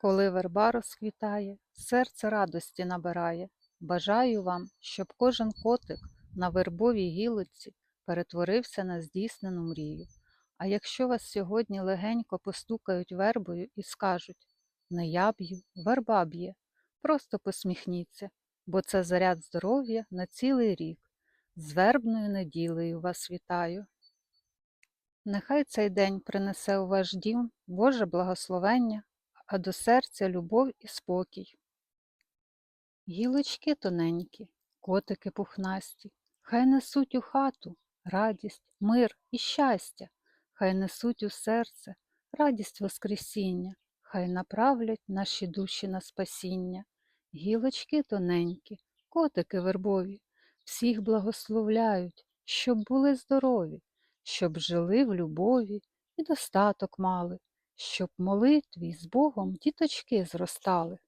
Коли верба розквітає, серце радості набирає. Бажаю вам, щоб кожен котик на вербовій гілиці перетворився на здійснену мрію. А якщо вас сьогодні легенько постукають вербою і скажуть не я б'ю, верба б'є, просто посміхніться, бо це заряд здоров'я на цілий рік. З вербною неділею вас вітаю. Нехай цей день принесе у ваш дім Боже благословення, а до серця любов і спокій. Гілочки тоненькі, котики пухнасті, хай несуть у хату радість, мир і щастя, хай несуть у серце радість Воскресіння, хай направлять наші душі на спасіння. Гілочки тоненькі, котики вербові, всіх благословляють, щоб були здорові, щоб жили в любові і достаток мали, щоб молитві з Богом діточки зростали.